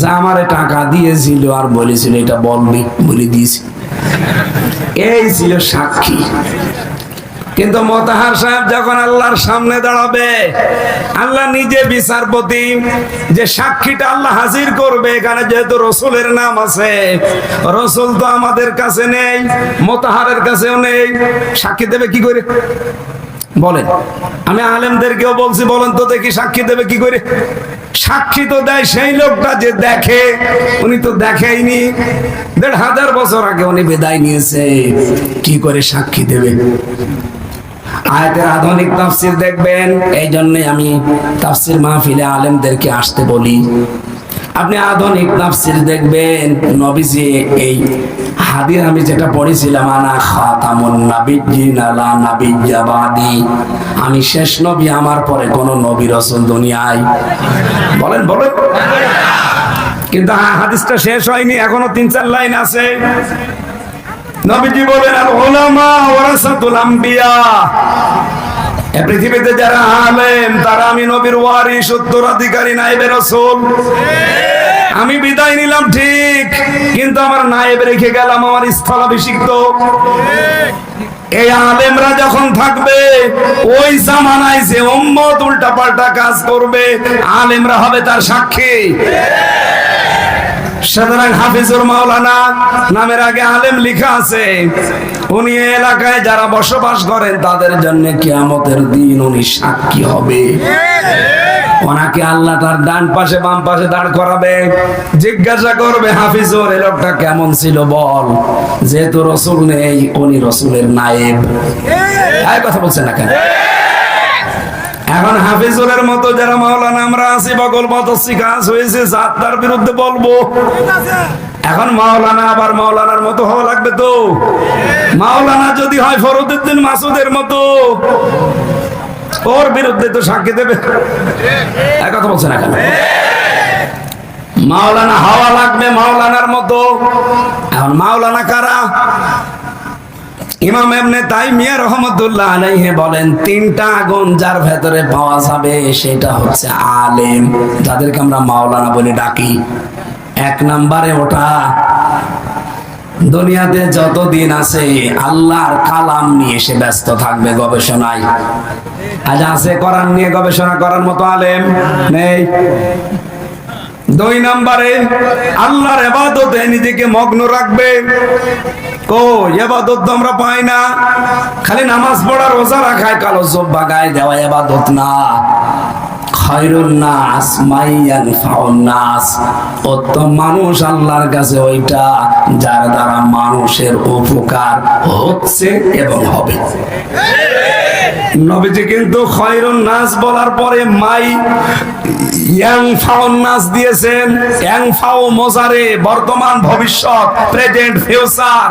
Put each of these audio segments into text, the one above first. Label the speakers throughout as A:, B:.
A: যে আমারে টাকা দিয়েছিল আর বলেছিল, এটা বলবি বলে দিয়েছি। এই ছিল সাক্ষী। কিন্তু মোতাহার সাহেব যখন আল্লাহর সামনে দাঁড়াবে, আল্লাহ নিজে বিচারপতি, যে সাক্ষীটা আল্লাহ হাজির করবে, এখানে যেহেতু রসুলের নাম আছে, রসুল তো আমাদের কাছে নেই, মোতাহারের কাছেও নেই, সাক্ষী দেবে কি করে? বলেন। আমি আলেমদেরকেও বলছি, বলেন তো দেখি সাক্ষী দেবে কি করে? সাক্ষী তো দেয় সেই লোকটা যে দেখে, উনি তো দেখেইনি। দেড় হাজার বছর আগে উনি বিদায় নিয়েছে, কি করে সাক্ষী দেবে? আয়াতের আধুনিক তাফসির দেখবেন এই জন্যই আমি তাফসির মাহফিলে আলেমদেরকে আসতে বলি। আপনি আধুনিক তাফসির দেখবেন, নবীজি এই হাদির আমি যেটা পড়েছিলাম, আনা খাতামুন নাবিয়্যিন আলা নাবিয়্যা বাদি। আমি শেষ নবী, আমার পরে কোন নবী রাসূল দুনিয়ায়। বলেন বলেন। কিন্তু হাদিসটা শেষ হয়নি, এখনও তিন চার লাইন আছে। নবীজি বলেন আর ওলামা ওয়ারাসাতুল আম্বিয়া। পৃথিবীতে যারা আলেম, তারা আমি নবীর ওয়ারিস উত্তরাধিকারী নাইবে রাসূল। আমি বিদায় নিলাম, ঠিক। কিন্তু আমার নায়েব রেখে গেলাম, আমার স্থলাভিষিক্ত। এই আলেমরা যখন থাকবে, ওই জামানায় যে উম্মত উল্টা পাল্টা কাজ করবে, আলেমরা হবে তার সাক্ষী। সুতরাং হাফিজুর মাওলানা নামের আগে আলেম লিখা আছে, উনি এলাকায় যারা বসবাস করেন, তাদের জন্য কিয়ামতের দিন উনি সাক্ষী হবে। ওনাকে আল্লাহ তার ডান পাশে, বাম পাশে দাঁড় করাবে। জিজ্ঞাসা করবে, হাফিজুর এই লোকটা কেমন ছিল বল? যেহেতু রসুল নেই, উনি রসুলের নায়েব। কথা বলছেন না কেন? এখন হাফিজুরের মতো যারা মাওলানা, আমরা আছি, বগল মতো শিকাস হয়েছে যার তার বিরুদ্ধে বলব। এখন মাওলানা আবার মাওলানার মতো হওয়া লাগবে তো? মাওলানা যদি হয় ফরুদ্দিন মাসুদের মতো। ওর বিরুদ্ধে তো সাক্ষী দেবে। এক কথা বলছে না কেন মাওলানা হওয়া লাগবে মাওলানার মতো। এখন মাওলানা কারা? ইমাম এমনে তাই মিয়া রহমতুল্লাহ আলাইহি বলেন, তিনটা আগুন যার ভেতরে পাওয়া যাবে সেটা হচ্ছে আলেম। যাদেরকে আমরা মাওলানা বলে ডাকি। এক নম্বরে ওটা দুনিয়াতে যত দিন আছে, আল্লাহর কালাম নিয়ে সে ব্যস্ত থাকবে গবেষণায়। আজ আছে কোরআন নিয়ে গবেষণা করার মতো আলেম নেই। দুই নম্বরে, আল্লাহর এবাদতে নিজেকে মগ্ন রাখবে। ও এবাদত তো আমরা পাই না। খালি নামাজ পড়া, রোজা রাখায় কালো জব্বা গায়ে দেওয়া এবাদত না। খয়রুন মানুষ আল্লাহর কাছে ওইটা যার দ্বারা মানুষের উপকার হচ্ছে এবং হবে। নবীজি কিন্তু খয়রুন নাস বলার পরে মাই ইয়াং ফাউন নাস দিয়েছেন, ইয়াং ফাও মোজারে বর্তমান ভবিষ্যৎ, প্রেজেন্ট ফিউচার।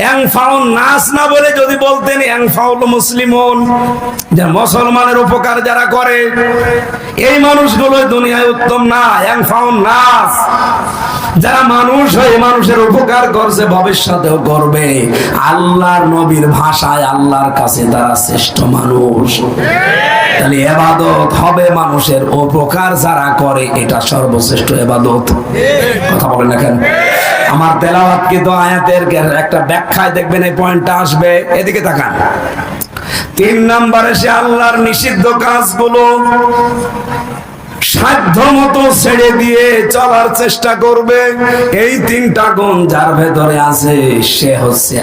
A: ইয়াং ফাউন নাস না বলে যদি বলতেন ইয়াং ফাউল মুসলিমুন যে মুসলমানের উপকার যারা করে, এই মানুষগুলো দুনিয়ায় উত্তম না, ইয়াং ফাউন নাস। যারা মানুষ হয়ে মানুষের উপকার করছে, ভবিষ্যতেও করবে। আল্লাহর নবীর ভাষায় আল্লাহর কাছে তারা শ্রেষ্ঠ মানুষ। তাহলে এবাদত হবে মানুষের উপকার যারা করে, এটা সর্বশ্রেষ্ঠ এবাদত। কথা বলেন না কেন? আমার তেলাওয়াত কিন্তু আয়াতের একটা ব্যাখ্যায় দেখবেন এই পয়েন্টটা আসবে। এদিকে তাকান। তিন নম্বরে সে আল্লাহর নিষিদ্ধ কাজগুলো ছেড়ে দিয়ে চলার চেষ্টা করবে। এই তিনটা ভেতরে আছে, সে হচ্ছে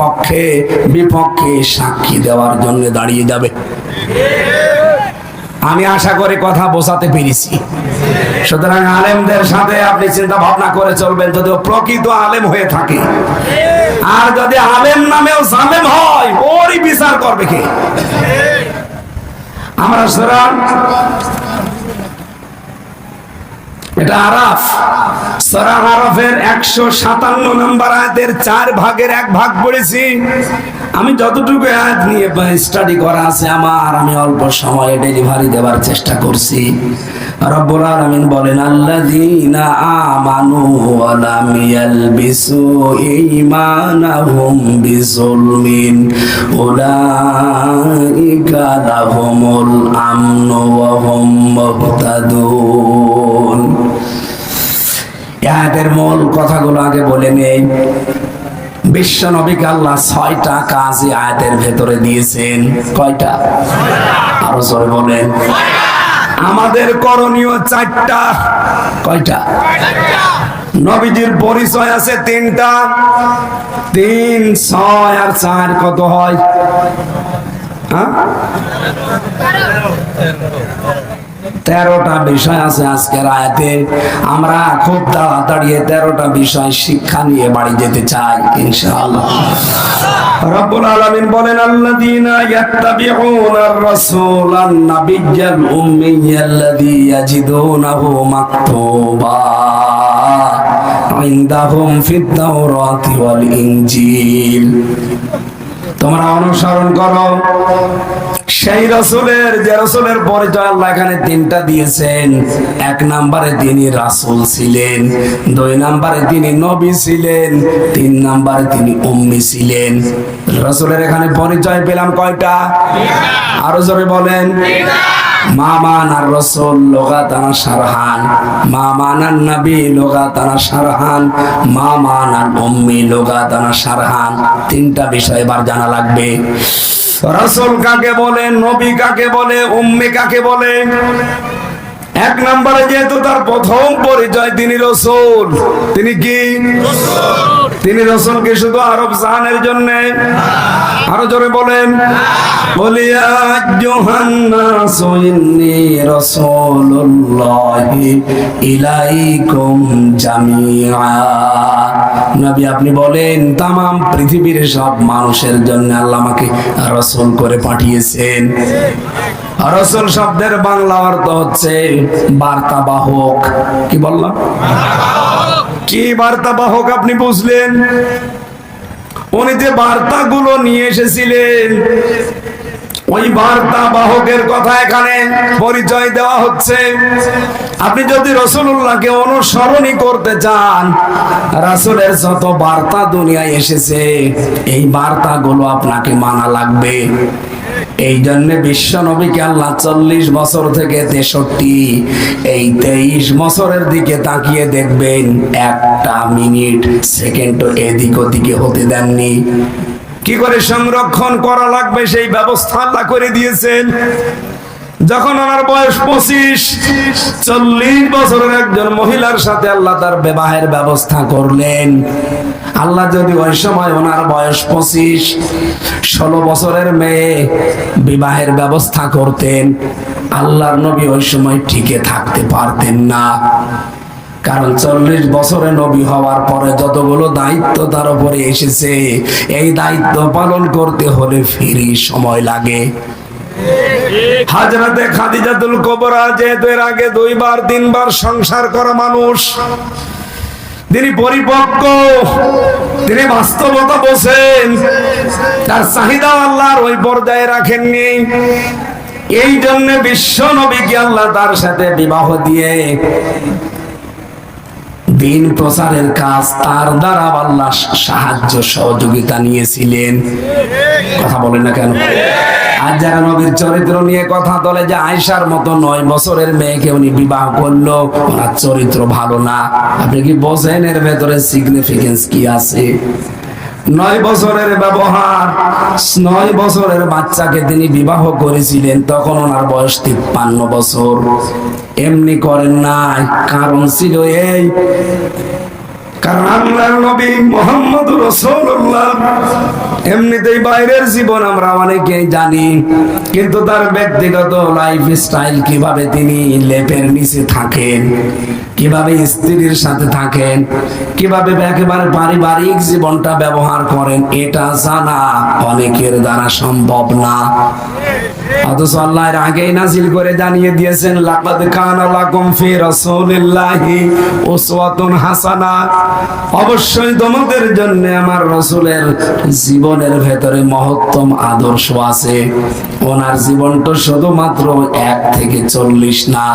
A: পক্ষে, বিপক্ষে সাক্ষী দেওয়ার জন্য দাঁড়িয়ে যাবে। আমি আশা করি কথা বোঝাতে পেরেছি। সুতরাং আলেমদের সাথে আপনি চিন্তা ভাবনা করে চলবেন, যদিও প্রকৃত আলেম হয়ে থাকে। আর যদি আলেম নামেও জালেম হয়, ওরই বিচার করবে কে? আমরা সুরা এটা আরাফ। সরা আরাফের একশো সাতান্ন নম্বর আয়াতের চার ভাগের এক ভাগ পড়েছি। আমি যতটুকু আয়াত নিয়ে স্টাডি করা আছে আমার, আমি অল্প সময়ে ডেলিভারি দেওয়ার চেষ্টা করছি। রব্বুল আলামিন বলেন, আল্লাযীনা আমানু ওয়া লাম ইয়ালবিসু ঈমানাহুম বিজুলমিন উলাইকা লাহুমুল আমনু ওয়া হুম মুহতাদুন। আয়াতের মূল কথাগুলো আগে বলে নেই। বিশ্ব নবীকে আল্লাহ ছয়টা কাজে আয়াতের ভেতরে দিয়েছেন। কয়টা? আরও জোরে বলেন। আমাদের করণীয় চারটা। কয়টা? নবীজির পরিচয় আছে তিনটা। তিন, ছয় আর চার কত হয়? হ্যাঁ? তেরোটা বিষয় আছে আজকের আয়াতে। আমরা খুব তাড়াতাড়ি তেরোটা বিষয় শিক্ষা নিয়ে বাড়ি যেতে চাই, ইনশাআল্লাহ। রব্বুল আলামিন বলেন নাবিয়্যাল ইয়াজিদুনাহু মাকতুবা ইনদাহুম ফিত তাওরাতি ওয়াল ইনজিল। তোমরা অনুসরণ করো। সেই রসুলের, যে রসুলের পরিচয় আল্লাহ এখানে তিনটা দিয়েছেন। এক নাম্বারে তিনি রাসুল ছিলেন, দুই নাম্বারে তিনি নবী ছিলেন, তিন নাম্বারে তিনি উম্মি ছিলেন। রসুলের এখানে পরিচয় পেলাম কয়টা? আরও জোরে বলেন। মামান আর রসুল লোগাতানা সারহান, মামান নাবি লোগা তানা সারহান, মামান আর উম্মি লোগাতানা সারহান। তিনটা বিষয় এবার জানা লাগবে। রসুল কাকে বলে, নবী কাকে বলে, উম্মি কাকে বলে? এক নম্বরে যেহেতু তার প্রথম পরিচয়, তিনি রসুল। তিনি কি? তিনি রসুলকে শুধু আরব জাহানের জন্য? আরও জোরে বলেন। আপনি বলেন, তামাম পৃথিবীর সব মানুষের জন্য আল্লাহ আমাকে রসুল করে পাঠিয়েছেন। রসুল শব্দের বাংলা অর্থ হচ্ছে বার্তাবাহক। কি বললাম? কি বার্তাবাহক আপনি বুঝলেন? উনি যে বার্তাগুলো নিয়ে এসেছিলেন, ওই বার্তা বাহকের কথা এখানে পরিচয় দেওয়া হচ্ছে। আপনি যদি রসুল্লাহকে অনুসরণই করতে চান, রাসুলের যত বার্তা দুনিয়ায় এসেছে, এই বার্তাগুলো আপনাকে মানা লাগবে। এই জন্যে বিশ্ব নবীকে আল্লাহ চল্লিশ বছর থেকে তেষট্টি, এই তেইশ বছরের দিকে তাকিয়ে দেখবেন একটা মিনিট সেকেন্ড এদিক ওদিকে হতে দেননি। কি করে সংরক্ষণ করা লাগবে সেই ব্যবস্থা করে দিয়েছেন? যখন ওনার বয়স পঁচিশ, চল্লিশ বছরের একজন মহিলার সাথে আল্লাহ তার বিবাহের ব্যবস্থা করলেন। আল্লাহ যদি ওই সময় ওনার বয়স পঁচিশ, ষোলো বছরের মেয়ে বিবাহের ব্যবস্থা করতেন, আল্লাহর নবী ওই সময় টিকে থাকতে পারতেন না। কারণ চল্লিশ বছরে নবী হওয়ার পরে যতগুলো দায়িত্ব তার উপরে এসেছে, এই দায়িত্ব পালন করতে হলে ফিরি সময় লাগে। হাজরাতে খাদিজাতুল কবরা যেহেতু এর আগে দুইবার, তিনবার সংসার করা মানুষ, তিনি পরিপক্ক, তিনি বাস্তবতা বোঝেন, তার চাহিদা আল্লাহর ওই পর্যায়ে রাখেননি। এই জন্য বিশ্ব নবীকে আল্লাহ তার সাথে বিবাহ দিয়ে দিন প্রচারের কাজ তার দ্বারা আল্লাহ সাহায্য সহযোগিতা নিয়েছিলেন। কথা বলেন না কেন? আর যারা নবীর চরিত্র নিয়ে কথা বলে যে আয়সার মতো নয় বছরের মেয়েকে উনি বিবাহ করল, ওনার চরিত্র ভালো না। আপনি কি বোঝেন এর ভেতরে সিগনিফিকেন্স কি আছে? নয় বছরের ব্যবহার। নয় বছরের বাচ্চাকে তিনি বিবাহ করেছিলেন, তখন ওনার বয়স তিপ্পান্ন বছর। এমনি করেন নাই, কারণ ছিল এই, কারণ আল্লাহর নবী মোহাম্মদ রসুল্লাহ এমনিতেই বাইরের জীবন আমরা অনেকেই জানি, কিন্তু তার ব্যক্তিগত লাইফ স্টাইল কীভাবে তিনি লেপের নিচে থাকেন, কীভাবে স্ত্রীর সাথে থাকেন, কীভাবে একেবারে পারিবারিক জীবনটা ব্যবহার করেন, এটা জানা অনেকের দ্বারা সম্ভব না। অথচ আল্লাহর আগেই নাজিল করে জানিয়ে দিয়েছেন, লাকাদ কানা লাকুম ফি রাসূলিল্লাহি উসওয়াতুন হাসানা। অবশ্যই তোমাদের জন্য আমার রাসূলের জীবন জীবনের ভেতরে মহত্তম আদর্শ আছে। ওনার জীবনটা শুধুমাত্র এক থেকে চল্লিশ না,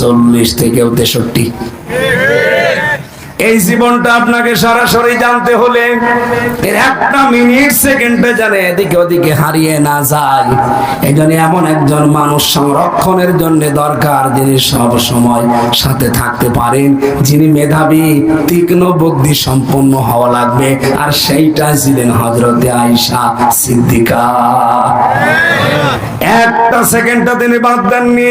A: চল্লিশ থেকেও তেষট্টি। এই জীবনটা আপনাকে সরাসরি জানতে হলে এর একটা মিনিট সেকেন্ডে জানে এদিকে ওদিকে হারিয়ে না যায়। এই জন্য এমন একজন মানুষ সংরক্ষণের জন্য দরকার যিনি সব সময় সাথে থাকতে পারেন যিনি মেধাবী তীক্ষ্ণ বুদ্ধি সম্পন্ন হওয়া লাগবে। আর সেইটা ছিলেন হজরতে আইসা সিদ্দিকা। একটা সেকেন্ডটা তিনি বাদ দেননি।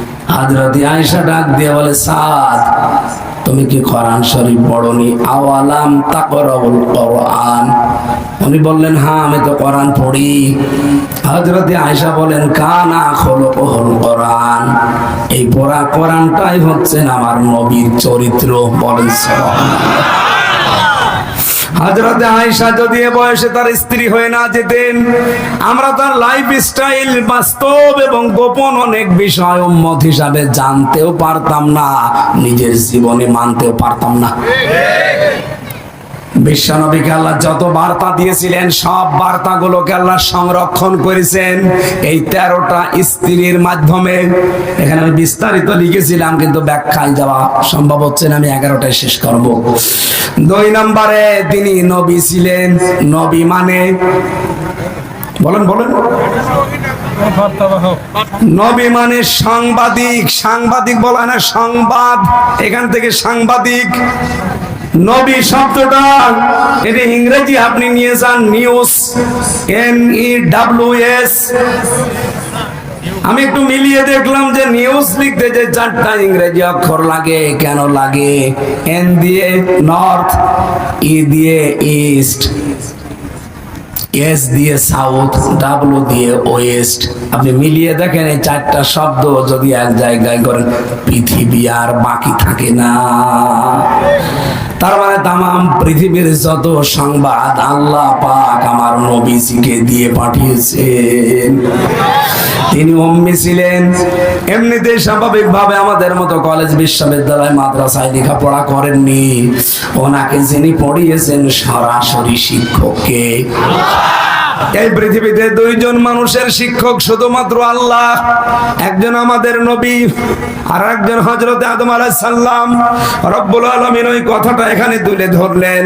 A: হজরতে আয়সা ডাক দিয়ে বলে, সাদ, তুমি কি কোরআন শরীফ পড়নি? আওয়ালাম তাকরাউল কোরআন? উনি বললেন হ্যাঁ আমি তো কোরআন পড়ি। হজরতে আয়সা বলেন, কানা খোলকহুল কোরআন। এই পড়া কোরআনটাই হচ্ছেন আমার নবীর চরিত্র, বলেন সুবহানাল্লাহ। হাজরতে আয়সা যদি এ বয়সে তার স্ত্রী হয়ে না যেতেন, আমরা তার লাইফ স্টাইল বাস্তব এবং গোপন অনেক বিষয় উম্মত হিসাবে জানতেও পারতাম না, নিজের জীবনে মানতেও পারতাম না। বিশ্বনবীকে আল্লাহ যত বার্তা দিয়েছিলেন, সব বার্তাগুলোকে আল্লাহ সংরক্ষণ করেছেন। এই তেরোটা স্ত্রীর মাধ্যমে। এখানে আমি বিস্তারিত লিখেছিলাম, কিন্তু ব্যাখ্যায় যাওয়া সম্ভব হচ্ছে না, আমি এগারোটায় শেষ করব। দুই নম্বরে তিনি নবী ছিলেন, নবী মানে? বলেন বলেন। নবী মানে সাংবাদিক সাংবাদিক বলা না, সংবাদ। এখান থেকে সাংবাদিক। নবী শব্দটা এটা ইংরেজি আপনি নিয়ে যান news N E W S আমি একটু মিলিয়ে দেখলাম যে নিউজ লিখতে যে চারটা ইংরেজি অক্ষর লাগে, কেন লাগে? এন দিয়ে নর্থ ই দিয়ে ইস্ট এস দিয়ে সাউথ ডাব্লু দিয়ে ওয়েস্ট। আপনি মিলিয়ে দেখেন এই চারটা শব্দ যদি এক জায়গায় করেন, পৃথিবী আর বাকি থাকে না। তার মানে তামাম পৃথিবীর যত সংবাদ আল্লাহ পাক আমার নবীজিকে দিয়ে পাঠিয়েছেন। তিনি অম্মি ছিলেন। এমনিতে স্বাভাবিক ভাবে আমাদের মতো কলেজ, বিশ্ববিদ্যালয়, মাদ্রাসায় লেখাপড়া করেননি। ওনাকে যিনি পড়িয়েছেন সরাসরি শিক্ষককে। এই পৃথিবীতে দুইজন মানুষের শিক্ষক শুধুমাত্র আল্লাহ, একজন আমাদের নবী আর একজন হজরত আদম আলাইহিস সাল্লাম রব্বুল আলমিন ওই কথাটা এখানে তুলে ধরলেন।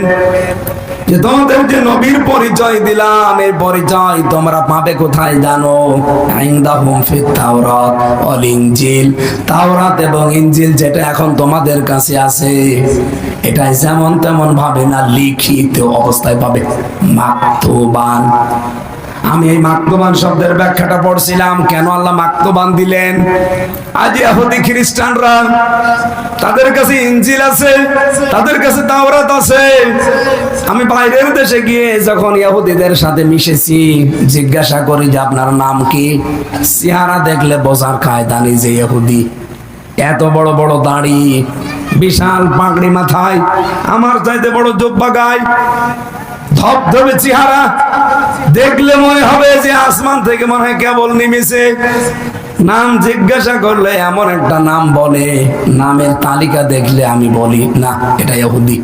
A: যে তোমাদের যে নবীর পরিচয় দিলাম এই পরিচয় তোমরা পাবে কোথায় জানো? তাওরাত, অল ইঞ্জিল তাওরাত এবং ইঞ্জিল যেটা এখন তোমাদের কাছে আছে, এটা যেমন তেমন ভাবে না লিখিত অবস্থায় পাবে। মাকতুবান। আমি এই মাক্তবান শব্দের ব্যাখ্যাটা পড়ছিলাম। কেন আল্লাহ মাক্তবান দিলেন? আজ ইহুদি খ্রিস্টানরা তাদের কাছে ইঞ্জিল আছে, তাদের কাছে তাওরাত আছে। আমি বাইরের দেশে গিয়ে যখন ইহুদিদের সাথে মিশেছি, জিজ্ঞাসা করি যে আপনার নাম কি? চেহারা দেখলে বোঝার কায়দা নেই যে ইহুদি। এত বড় বড় দাড়ি, বিশাল পাগড়ি মাথায়, আমার চাইতে বড় জব্বা গায়। ধবধবে চেহারা। দেখলে মনে হবে যে আসমান থেকে মনে হয় কেবল নেমেছে নাম জিজ্ঞাসা করলে এমন একটা নাম বলে, নামের তালিকা দেখলে আমি বলি, না, এটা ইহুদি।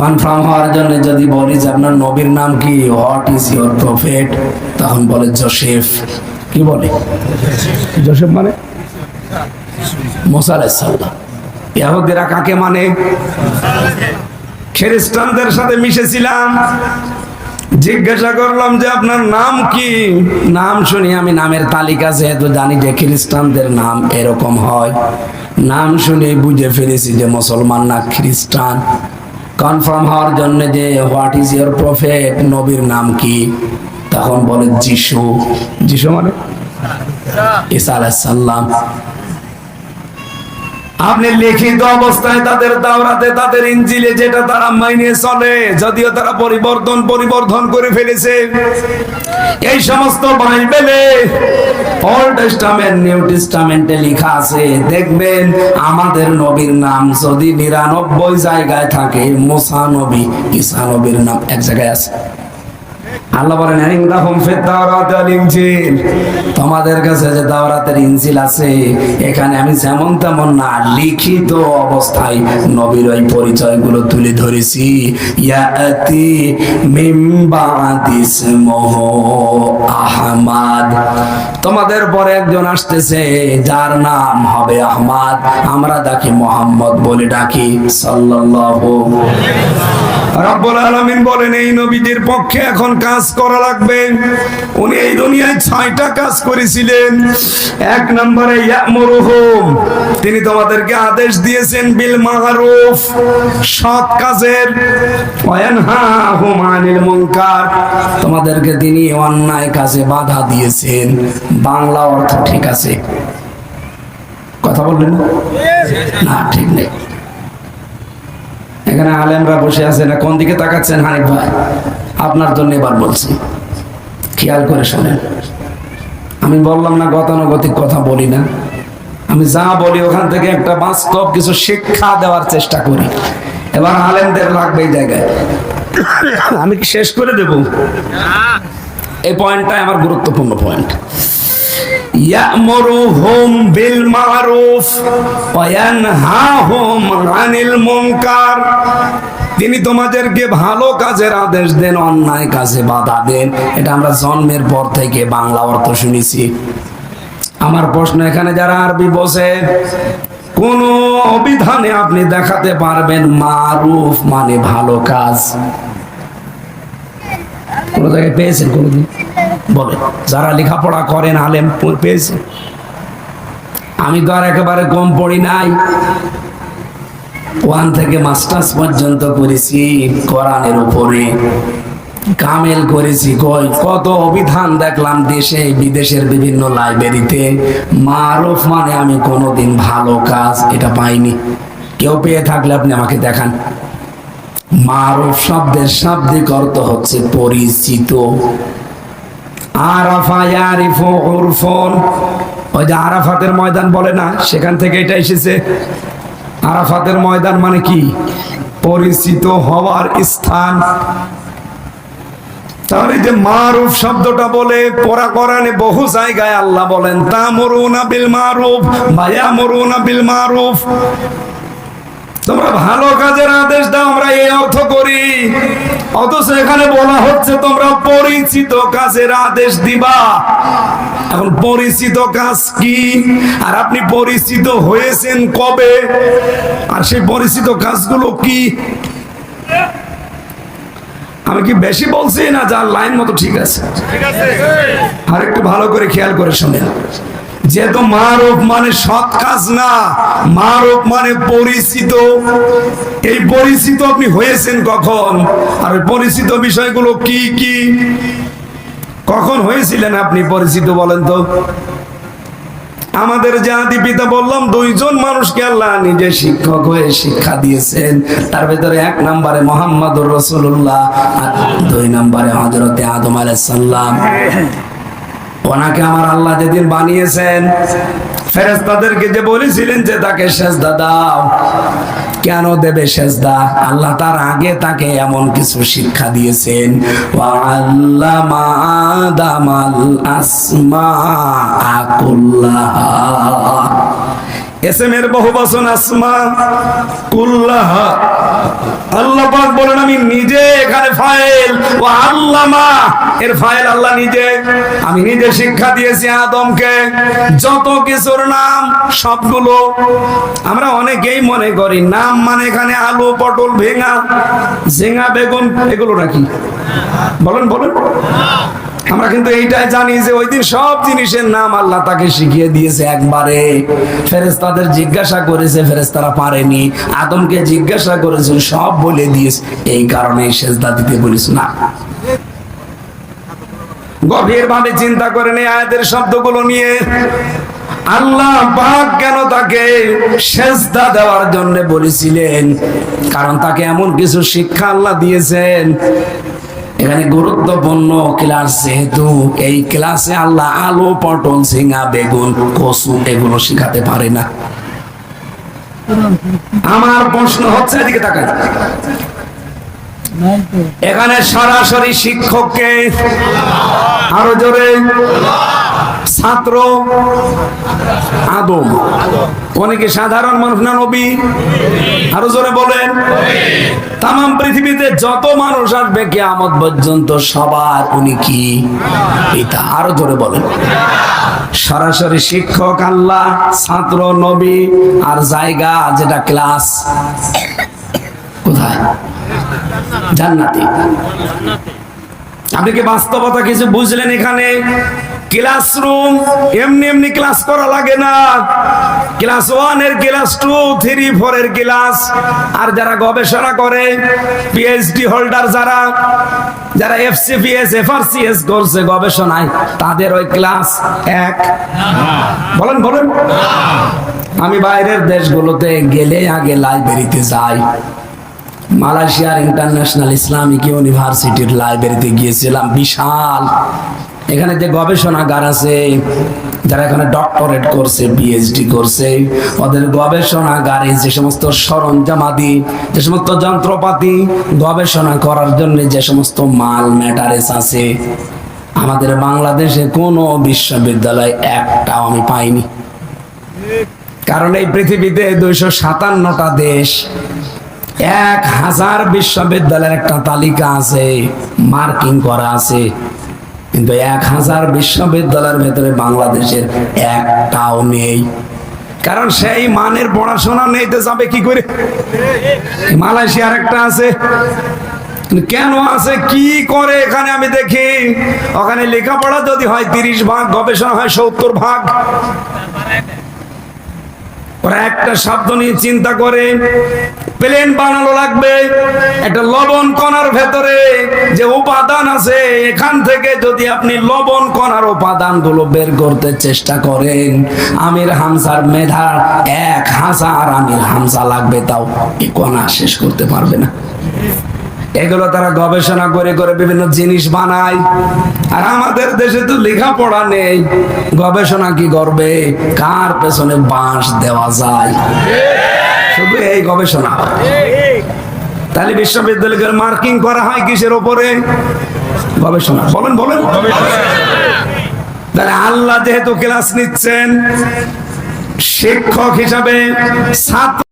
A: কনফার্ম হওয়ার জন্য যদি বলি যে আপনার নবীর নাম কি হোয়াট ইজ ইউর প্রফেট তখন বলে জোসেফ কি বলে? জোসেফ মানে? মোসা ইহুদিরা কাকে মানে? খ্রিস্টানদের সাথে মিশেছিলাম। জিজ্ঞাসা করলাম যে, আপনার নাম কি? নাম শুনি আমি, নামের তালিকা যেহেতু জানি যে খ্রিস্টানদের নাম এরকম হয়। নাম শুনে বুঝে ফেলেছি যে মুসলমান না খ্রিস্টান। কনফার্ম হওয়ার জন্য যে, হোয়াট ইজ ইয়োর প্রফেট? নবীর নাম কি? তখন বলে, যিশু। যিশু মানে? ঈসা আলাইহিস সালাম। আপনি লিখিত অবস্থায় তাদের দাওরাতে, তাদের ইঞ্জিলে যেটা তারা মাইনে চলে, যদিও তারা পরিবর্তন পরিবর্তন করে ফেলেছে। এই সমস্ত বাইবেলে ওল্ড টেস্টামেন্ট নিউ টেস্টামেন্টে লেখা আছে, দেখবেন আমাদের নবীর নাম যদি নিরানব্বই জায়গায় থাকে, মোসা নবী, ঈসা নবীর নাম এক জায়গায় আছে। আল্লাহ বলেন ইনদাহুম ফিত তাওরাত ওয়াল ইনজিল। তোমাদের কাছে যে তাওরাতের ইনজিল আছে, এখানে আমি যেমন তেমন না, লিখিত অবস্থায় নবীর ওই পরিচয়গুলো তুলে ধরেছি। ইয়াতি মিম বাদি ইসমুহু আহমাদ। তোমাদের পরে একজন আসতেছে, যার নাম হবে আহমদ। আমরা তাকে মোহাম্মদ বলে ডাকি, সাল্লাল্লাহু রব্বুল আলামিন বলেন, এই নবীদের পক্ষে এখন কাজ করা লাগবে। উনি এই দুনিয়ায় ছয়টা কাজ করেছিলেন। এক নম্বরে ইয়ামুরুহুম তিনি তোমাদেরকে আদেশ দিয়েছেন, বিল মারুফ, সৎ কাজের। ওয়ানহাহুম আনিল মুনকার। তোমাদেরকে তিনি অন্যায় কাজে বাধা দিয়েছেন। বাংলা অর্থ ঠিক আছে। কথা বললেন? না, ঠিক নেই। এখানে আলেমরা বসে আছে না, কোন দিকে তাকাচ্ছেন হানিফ ভাই? আপনার জন্য এবার বলছি। খেয়াল করে শোনেন। আমি বললাম না, গতানুগতিক কথা বলি না। আমি যা বলি, ওখান থেকে একটা বাস্তব কিছু শিক্ষা দেওয়ার চেষ্টা করি। এবার আলেমদের লাগবে এই জায়গায়। আমি কি শেষ করে দেব? এই পয়েন্টটাই আমার গুরুত্বপূর্ণ পয়েন্ট তিনি তোমাদেরকে ভালো কাজের আদেশ দেন, অন্যায় কাজে বাধা দেন। এটা আমরা জন্মের পর থেকে বাংলা অর্থ শুনেছি। আমার প্রশ্ন, এখানে যারা আরবি বসে, কোন অভিধানে আপনি দেখাতে পারবেন মারুফ মানে ভালো কাজ? কোন জায়গায় পেয়েছেন কোনদিন? বলে, যারা লেখাপড়া করেন আলেম পেয়েছে। আমি তো আর একেবারে কম পড়ি নাই। ওয়ান থেকে মাস্টার্স পর্যন্ত করেছি, কোরআনের উপরে। কামেল করেছি, কই, কত অভিধান দেখলাম দেশে, বিদেশের বিভিন্ন লাইব্রেরিতে। মারুফ মানে আমি কোনোদিন ভালো কাজ এটা পাইনি। কেউ পেয়ে থাকলে আপনি আমাকে দেখান। মারুফ শব্দের শাব্দিক অর্থ হচ্ছে পরিচিত। আরাফাতের ময়দান বলে না? সেখান থেকে এটা এসেছে। আরাফাতের ময়দান মানে কি? পরিচিত হওয়ার স্থান। তাহলে যে মারুফ শব্দটা বলে পরা কোরআনে বহু জায়গায় আল্লাহ বলেন তা মরুনা বিল মারুফ ভাইয়া মরুনা বিল মারুফ। তোমরা ভালো কাজের আদেশ দাও, আমরা এই অর্থ করি। অথচ এখানে বলা হচ্ছে তোমরা পরিচিত কাজের আদেশ দিবা। এখন পরিচিত কাজ কি? আর আপনি পরিচিত হয়েছেন কবে? আর সেই পরিচিত কাজগুলো কি? আমি কি বেশি বলছি না? যার লাইন মতো ঠিক আছে। আর একটু ভালো করে খেয়াল করে শোনেন। যেহেতু মারুফ মানে সৎ কাজ না, মারুফ মানে পরিচিত। এই পরিচিত আপনি হয়েছেন কখন? আর পরিচিত বিষয়গুলো কি কি? কখন হয়েছিলেন আপনি পরিচিত বলেন তো? আমাদের জাতি পিতা বললাম, দুইজন মানুষকে আল্লাহ নিজে শিক্ষক হয়ে শিক্ষা দিয়েছেন। তার ভেতরে এক নম্বরে মোহাম্মদুর রসুল্লাহ আর দুই নম্বরে হজরতে আদম আলাইসাল্লাম ওনাকে আমার আল্লাহ যেদিন বানিয়েছেন ফেরেস্তাদেরকে যে বলেছিলেন যে তাকে শেষ দাও, কেন দেবে সেজদা? আল্লাহ তার আগে তাকে এমন কিছু শিক্ষা দিয়েছেন আসমা আদামাল আসমা কুল্লাহা এসএমের বহু বচন আসমা। কুল্লাহ। আল্লাহ পাক বলেন, আমি নিজে এখানে ফাইল। ও আল্লামা। এর ফাইল আল্লাহ নিজে। আমি নিজে শিক্ষা দিয়েছি আদমকে। যত কিছুর নাম, সবগুলো আমরা অনেকেই মনে করি। নাম মানে এখানে আলু, পটল, ভেঙা, ঝিঙা, বেগুন, এগুলো নাকি? বলেন বলেন। আমরা কিন্তু এইটাই জানি যে ওই দিন সব জিনিসের নাম আল্লাহ তাকে শিখিয়ে দিয়েছে একবারে। ফেরেস্তাদের জিজ্ঞাসা করেছে ফেরেস্তারা পারেনি। আদমকে জিজ্ঞাসা করেছে, সব বলে দিয়েছে। এই কারণে সেজদা দিতে বলিস না। গভীর ভাবে চিন্তা করেন এই আয়াতের শব্দগুলো নিয়ে। আল্লাহ পাক কেন তাকে সেজদা দেওয়ার জন্য বলেছিলেন? কারণ তাকে এমন কিছু শিক্ষা আল্লাহ দিয়েছেন। এখানে গুরুত্বপূর্ণ ক্লাস যেহেতু, এই ক্লাসে আল্লাহ আলু, পটল সিঙা বেগুন, কচু এগুলো শিখাতে পারে না। আমার প্রশ্ন হচ্ছে, এদিকে তাকাই এখানে সরাসরি শিক্ষককে আরও জোরে ছাত্র আদম। উনি কি সাধারণ মানুষ না নবী? আরও জোরে বলেন। তাম পৃথিবীতে যত মানুষ আসবে কেয়ামত পর্যন্ত সবার উনি কি? পিতা। আরও জোরে বলেন। সরাসরি শিক্ষক আল্লাহ, ছাত্র, নবী আর জায়গা যেটা ক্লাস। কোথায়? জান্নাতি। আপনি কি বাস্তবতা কিছু বুঝলেন এখানে? ক্লাসরুম এমনি এমনি ক্লাস করা লাগে না। ক্লাস ওয়ানের ক্লাস টু থ্রি ফোর এর ক্লাস আর যারা গবেষণা করে পিএইচডি হোল্ডার যারা যারা এফসিপিএস এফআরসিএস করছে গবেষণায়, তাদের ওই ক্লাস এক। বলেন বলেন। আমি বাইরের দেশগুলোতে গেলে আগে লাইব্রেরিতে যাই। মালয়েশিয়ার ইন্টারন্যাশনাল ইসলামিক ইউনিভার্সিটির লাইব্রেরিতে গিয়েছিলাম, বিশাল। এখানে যে গবেষণাগার আছে, যারা এখানে ডক্টরেট করছে পিএইচডি করছে, ওদের গবেষণাগারে যে সমস্ত সরঞ্জামাদি, যে সমস্ত যন্ত্রপাতি গবেষণা করার জন্য যে সমস্ত মাল ম্যাটারেস আছে, আমাদের বাংলাদেশে কোনো বিশ্ববিদ্যালয় একটাও আমি পাইনি। কারণ এই পৃথিবীতে দুইশো সাতান্নটা দেশ, এক হাজার বিশ্ববিদ্যালয়ের একটা তালিকা আছে, মার্কিং করা আছে। কিন্তু এক হাজার বিশ্ববিদ্যালয়ের ভেতরে বাংলাদেশের একটাও নেই। কারণ সেই মানের পড়াশোনা নেইতে যাবে কি করে? মালয়েশিয়ার একটা আছে। কেন আছে? কি করে? এখানে আমি দেখি, ওখানে লেখাপড়া যদি হয় তিরিশ ভাগ, গবেষণা হয় সত্তর ভাগ। ওরা একটা শব্দ নিয়ে চিন্তা করে, প্লেন বানানো লাগবে, একটা লবণ কণার ভেতরে যে আছে, এখান থেকে যদি আপনি লবণ কণার উপাদানগুলো বের করতে চেষ্টা করেন, আমির হামসার মেধা এক হাজার আমির হামসা লাগবে তাও এই কণা শেষ করতে পারবে না। এগুলো তারা গবেষণা করে করে বিভিন্ন জিনিস বানায়। আর আমাদের দেশে তো লেখাপড়া নেই, গবেষণা কি করবে? কার পেছনে বাঁশ দেওয়া যায়? শুধু এই গবেষণা। তাহলে বিশ্ববিদ্যালয়ের মার্কিং করা হয় কিসের ওপরে? গবেষণা। বলেন বলেন। তাহলে আল্লাহ যেহেতু ক্লাস নিচ্ছেন শিক্ষক হিসাবে ছাত্র